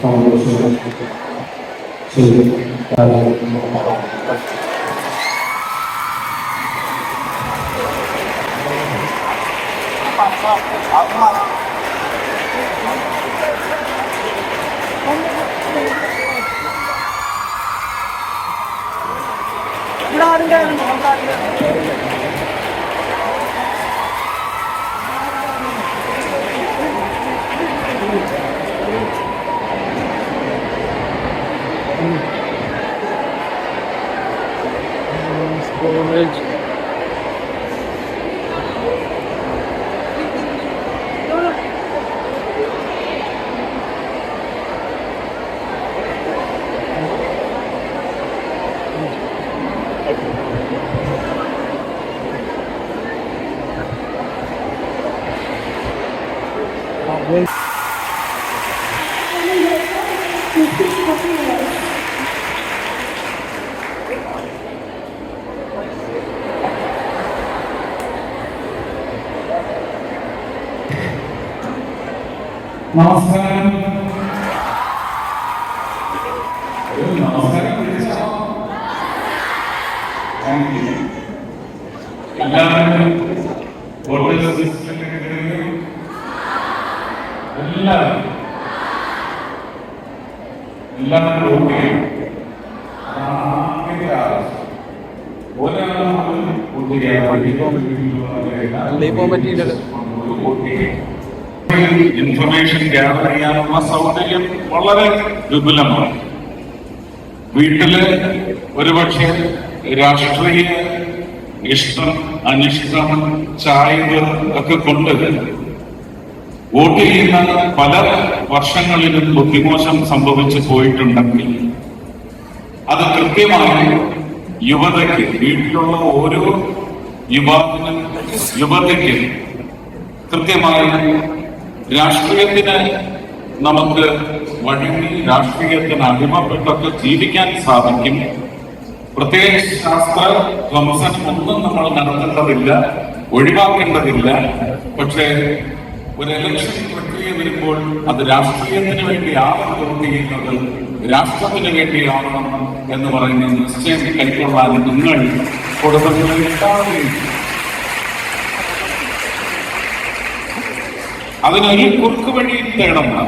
തമിഴ് മതി നമസ്കാരം ഒരു നമസ്കാരം Colonelzinho. Thank you. എല്ലാവരും നമസ്കാരം എല്ലാവരും? എല്ലാവരും. എല്ലാവരും വോട്ട് ആവശ്യം. ഒരാളും വോട്ട് ചെയ്യാൻ അല്ലേ ഇൻഫർമേഷൻ ഗ്യാദർ ചെയ്യാനുള്ള സൗകര്യം വളരെ വിപുലമാണ്. വീട്ടിൽ ഒരുപക്ഷെ രാഷ്ട്രീയ ഇഷ്ടം അനിഷ്ടം ചായവ് ഒക്കെ കൊണ്ട് വോട്ട് ചെയ്യുന്ന പല വർഷങ്ങളിലും ബുദ്ധിമോശം സംഭവിച്ചു പോയിട്ടുണ്ടെങ്കിൽ അത് കൃത്യമായി യുവതയ്ക്ക് വീട്ടിലുള്ള ഓരോ യുവാവിനും യുവതയ്ക്ക് കൃത്യമായി രാഷ്ട്രീയത്തിന് നമുക്ക് വഴങ്ങി രാഷ്ട്രീയത്തിന് അടിമപ്പെട്ടൊക്കെ ജീവിക്കാൻ സാധിക്കും. പ്രത്യേക ശാസ്ത്ര ധ്വംസനം ഒന്നും നമ്മൾ നടത്തേണ്ടതില്ല ഒഴിവാക്കേണ്ടതില്ല. പക്ഷേ ഒരു ഇലക്ഷൻ പ്രക്രിയ വരുമ്പോൾ അത് രാഷ്ട്രീയത്തിന് വേണ്ടിയാവണം വോട്ട് ചെയ്യുന്നത് രാഷ്ട്രത്തിന് വേണ്ടിയാവണം എന്ന് പറയുന്ന നിശ്ചയം കൈക്കൊള്ളാൻ നിങ്ങൾ കുടുംബങ്ങളിൽ ഉണ്ടാവുകയും ഒരു കുറുക്ക് വഴിയും തേടണ്ട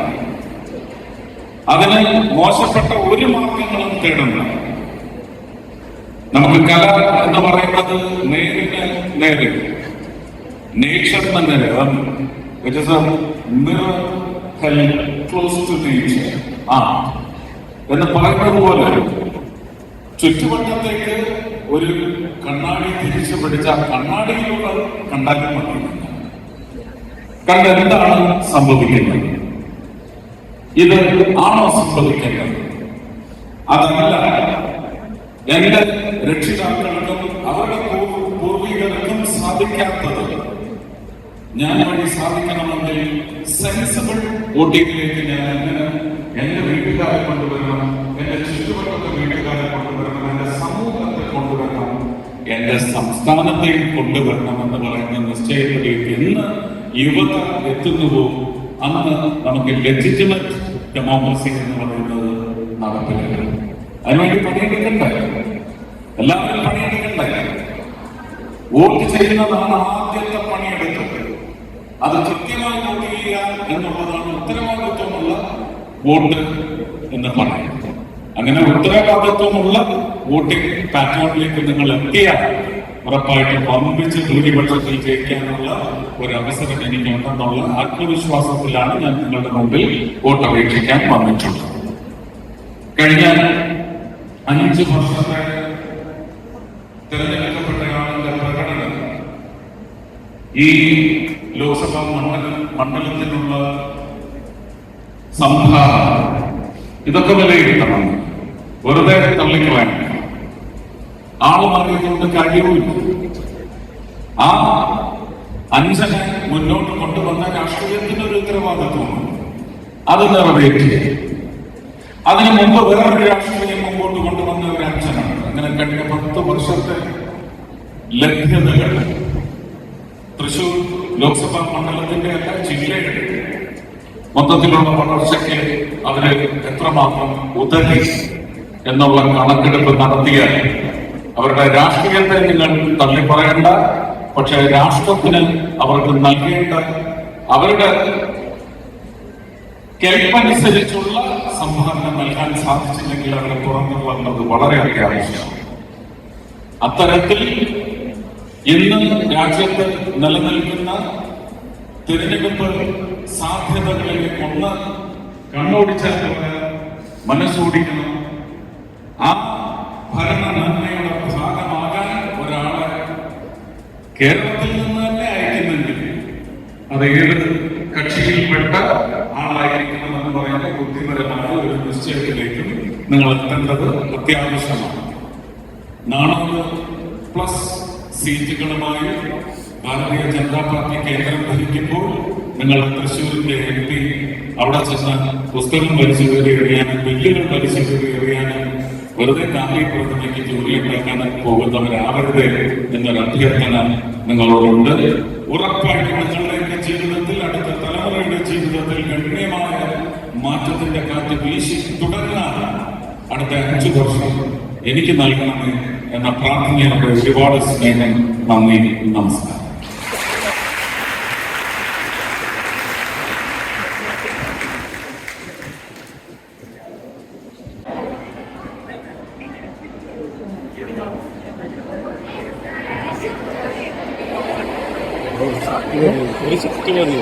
അതിന് മോശപ്പെട്ട ഒരു മാർഗങ്ങളും തേടണ്ട നമുക്ക് കല എന്ന് പറയുന്നത് നേരിന് നേര്. നേച്ചർ തന്നെ എന്ന് പറയുന്നത് പോലെ ചുറ്റുവട്ടത്തേക്ക് ഒരു കണ്ണാടി തിരിച്ചു പിടിച്ച കണ്ണാടിയിലൂടെ കണ്ടാലും മതി. കണ്ട് എന്താണ് സംഭവിക്കുന്നത് ഇത് ആണോ സംഭവിക്കേണ്ടത്? അതല്ല എന്റെ രക്ഷിതാക്കൾക്കും അവരുടെ പൂർവ- പൂർവികർക്കും സാധിക്കാത്തത് ഞാൻ വഴി സാധിക്കണമെങ്കിൽ സെൻസിബിൾ വോട്ടിങ്ങിലേക്ക് ഞാൻ എങ്ങനെ എന്റെ വീട്ടുകാരെ കൊണ്ടുവരണം എന്റെ ചുറ്റുവട്ടത്തെ വീട്ടുകാരെ കൊണ്ടുവരണം എന്റെ സമൂഹത്തെ കൊണ്ടുവരണം എന്റെ സംസ്ഥാനത്തെയും കൊണ്ടുവരണം എന്ന് പറയുന്ന നിശ്ചയത്തിലേക്ക് എന്ന് യുവത എത്തുന്നുവോ? അന്ന് നമുക്ക് ലെജിറ്റിമറ്റ് ഡെമോക്രസി എന്ന് പറയുന്നത് നടപ്പില്ല അതിനുവേണ്ടി പണിയെടുക്കണ്ടേ? എല്ലാവരും പണിയെടുക്കണ്ടേ? വോട്ട് ചെയ്യുന്നതാണ് ആദ്യത്തെ പണിയെടുത്തത്. അത് കൃത്യമായി വോട്ട് ചെയ്യുക എന്നുള്ളതാണ് ഉത്തരവാദിത്വമുള്ള വോട്ട് എന്ന് പറയുന്നത്. അങ്ങനെ ഉത്തരവാദിത്വമുള്ള വോട്ടിംഗ് പാറ്റേണിലേക്ക് നിങ്ങൾ എത്തിയാൽ ഉറപ്പായിട്ടും പമ്പിച്ച് ഭൂരിപക്ഷത്തിൽ ജയിക്കാനുള്ള ഒരു അവസരം എനിക്കുണ്ടെന്നുള്ള ആത്മവിശ്വാസത്തിലാണ് ഞാൻ നിങ്ങളുടെ മുമ്പിൽ വോട്ട് അപേക്ഷിക്കാൻ വന്നിട്ടുള്ളത്. കഴിഞ്ഞ അഞ്ച് വർഷത്തെ തിരഞ്ഞെടുക്കപ്പെട്ടയാളുടെ പ്രകടനം ഈ ലോക്സഭാ മണ്ഡല മണ്ഡലത്തിനുള്ള സംഭാവന ഇതൊക്കെ വിലയിരുത്തണം. വെറുതെ തള്ളിക്കളയാൻ ആൾ മാറിയതുകൊണ്ട് കാര്യവുമില്ല ആ അഞ്ചനെ മുന്നോട്ട് കൊണ്ടുവന്ന രാഷ്ട്രീയത്തിന്റെ ഒരു ഉത്തരവാദിത്വമാണ്. അത് നിറവേറ്റി അതിനു മുമ്പ് വേറൊരു രാഷ്ട്രീയം മുമ്പോട്ട് കൊണ്ടുവന്ന ഒരു അച്ഛനാണ് അങ്ങനെ കഴിഞ്ഞ പത്ത് വർഷത്തെ ലഭ്യതകൾ തൃശൂർ ലോക്സഭാ മണ്ഡലത്തിന്റെ അല്ല ജില്ലയുടെ മൊത്തത്തിലുള്ള വളർച്ചയ്ക്ക് അവർ എത്രമാത്രം ഉദരി എന്നുള്ള കണക്കെടുപ്പ് നടത്തിയാൽ അവരുടെ രാഷ്ട്രീയത്തെ നിങ്ങൾ തള്ളിപ്പറയണ്ട. പക്ഷെ രാഷ്ട്രത്തിന് അവർക്ക് നൽകേണ്ട അവരുടെ കെൽപ്പനുസരിച്ചുള്ള സംഭാവന നൽകാൻ സാധിച്ചില്ലെങ്കിൽ അവരെ തുറന്നു വന്നത് വളരെ അത്യാവശ്യമാണ് അത്തരത്തിൽ ഇന്ന് രാജ്യത്ത് നിലനിൽക്കുന്ന തിരഞ്ഞെടുപ്പ് സാധ്യതകളിൽ ഒന്ന് കണ്ണോടിച്ചാൽ മനസ്സോടിക്കണം. ആ കേരളത്തിൽ നിന്ന് തന്നെ അയക്കുന്നെങ്കിൽ അത് ഏത് കക്ഷിയിൽപ്പെട്ട ആളായിരിക്കണമെന്ന് പറയുന്ന ബുദ്ധിപരമായ ഒരു നിശ്ചയത്തിലേക്കും നിങ്ങൾ എത്തേണ്ടത് അത്യാവശ്യമാണ്. നാനൂറ് പ്ലസ് സീറ്റുകളുമായി ഭാരതീയ ജനതാ പാർട്ടി കേന്ദ്രം ഭരിക്കുമ്പോൾ നിങ്ങൾ തൃശ്ശൂരിന്റെ എം പി അവിടെ ചെന്ന് പുസ്തകം വലിച്ചു എറിയാനും ബില്ലുകൾ വലിച്ചു എറിയാനും വെറുതെ ഗാന്ധി പ്രതിമയ്ക്ക് ജോലി ഉണ്ടാക്കാനും പോകുന്നവരാവരുത് എന്നൊരു അഭ്യർത്ഥന നിങ്ങളോടുണ്ട്. ഉറപ്പായിട്ടും നിങ്ങളുടെയൊക്കെ ജീവിതത്തിൽ അടുത്ത തലമുറയുടെ ജീവിതത്തിൽ ഗണ്യമായ മാറ്റത്തിന്റെ കാറ്റ് വീശി തുടങ്ങാൻ അടുത്ത അഞ്ചു വർഷം എനിക്ക് നൽകണമേ എന്ന പ്രാർത്ഥനയുടെ ഒരുപാട് സ്നേഹം നന്ദി നമസ്കാരം. ഒരു സിറ്റ് മതി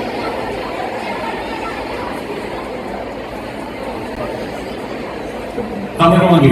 തമിഴ് മതി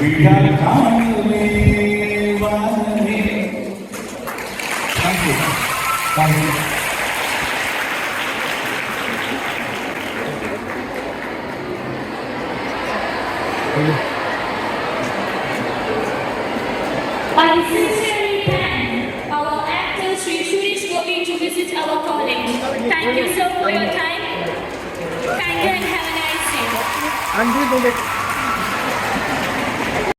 By sincerely thank our actors for students to visit our college. Thank you so for your time. Thank you and have a nice day.